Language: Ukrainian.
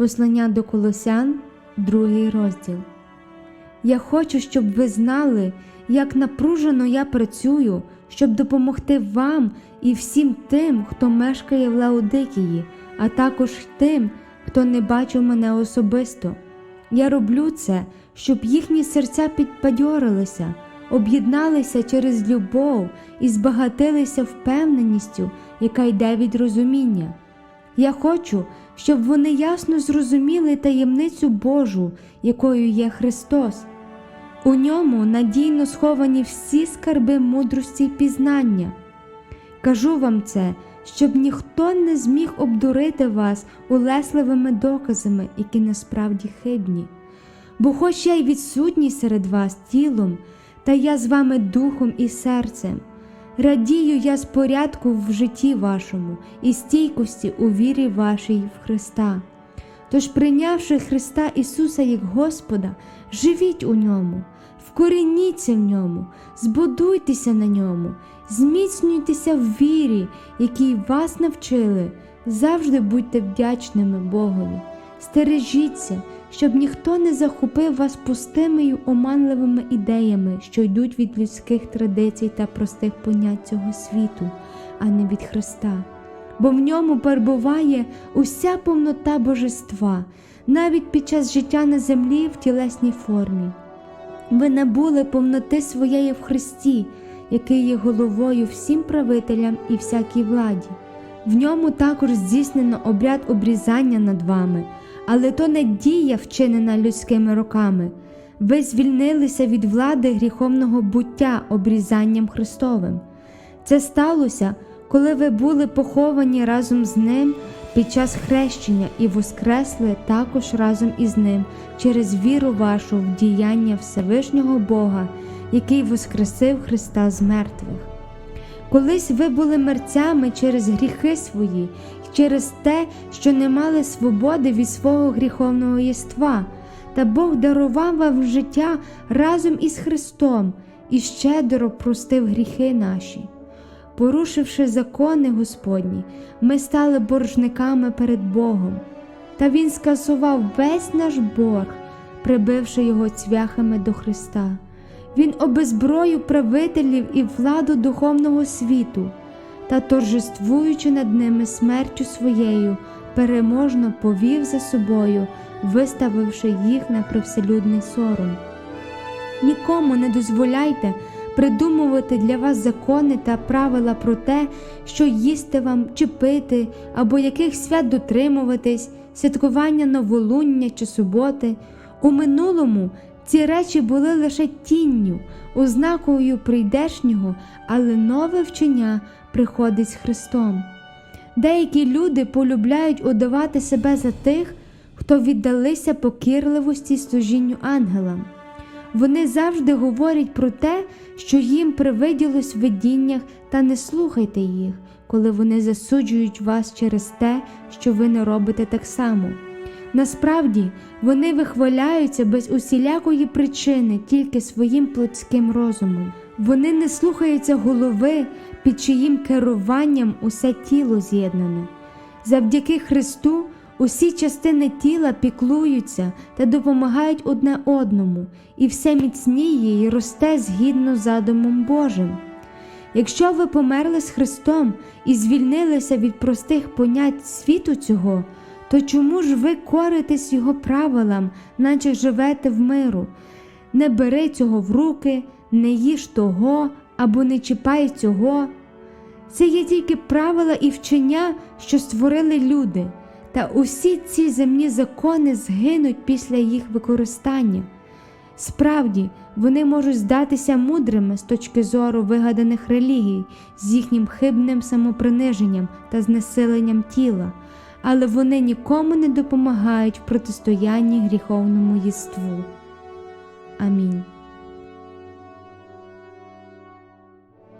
Послання до Колосян, другий розділ. Я хочу, щоб ви знали, як напружено я працюю, щоб допомогти вам і всім тим, хто мешкає в Лаодикії, а також тим, хто не бачив мене особисто. Я роблю це, щоб їхні серця підбадьорилися, об'єдналися через любов і збагатилися впевненістю, яка йде від розуміння. Я хочу, щоб вони ясно зрозуміли таємницю Божу, якою є Христос. У ньому надійно сховані всі скарби мудрості й пізнання. Кажу вам це, щоб ніхто не зміг обдурити вас улесливими доказами, які насправді хибні. Бо хоч я й відсутній серед вас тілом, та я з вами духом і серцем. Радію я з порядку в житті вашому і стійкості у вірі вашій в Христа. Тож, прийнявши Христа Ісуса як Господа, живіть у ньому, вкорініться в ньому, збудуйтеся на ньому, зміцнюйтеся в вірі, якій вас навчили, завжди будьте вдячними Богові. Стережіться, щоб ніхто не захопив вас пустими й оманливими ідеями, що йдуть від людських традицій та простих понять цього світу, а не від Христа. Бо в ньому перебуває уся повнота божества, навіть під час життя на землі в тілесній формі. Ви набули повноти своєї в Христі, який є головою всім правителям і всякій владі. В ньому також здійснено обряд обрізання над вами, але то не дія, вчинена людськими руками. Ви звільнилися від влади гріховного буття обрізанням Христовим. Це сталося, коли ви були поховані разом з Ним під час хрещення і воскресли також разом із Ним через віру вашу в діяння Всевишнього Бога, який воскресив Христа з мертвих. Колись ви були мерцями через гріхи свої, через те, що не мали свободи від свого гріховного єства, та Бог дарував вам життя разом із Христом і щедро простив гріхи наші. Порушивши закони Господні, ми стали боржниками перед Богом, та Він скасував весь наш борг, прибивши його цвяхами до Христа. Він обезброїв правителів і владу духовного світу та, торжествуючи над ними смертю своєю, переможно повів за собою, виставивши їх на привселюдний сором. Нікому не дозволяйте придумувати для вас закони та правила про те, що їсти вам чи пити, або яких свят дотримуватись, святкування новолуння чи суботи. У минулому ці речі були лише тінню, ознакою прийдешнього, але нове вчення приходить з Христом. Деякі люди полюбляють удавати себе за тих, хто віддалися покірливості служінню ангелам. Вони завжди говорять про те, що їм привиділось в видіннях, та не слухайте їх, коли вони засуджують вас через те, що ви не робите так само. Насправді вони вихваляються без усілякої причини тільки своїм плотським розумом. Вони не слухаються голови, під чиїм керуванням усе тіло з'єднане. Завдяки Христу усі частини тіла піклуються та допомагають одне одному, і все міцніє і росте згідно задумом Божим. Якщо ви померли з Христом і звільнилися від простих понять світу цього, то чому ж ви коритесь Його правилам, наче живете в миру? Не бери цього в руки, не їж того або не чіпай цього. Це є тільки правила і вчення, що створили люди, та усі ці земні закони згинуть після їх використання. Справді, вони можуть здатися мудрими з точки зору вигаданих релігій, з їхнім хибним самоприниженням та знесиленням тіла, але вони нікому не допомагають в протистоянні гріховному єству. Амінь.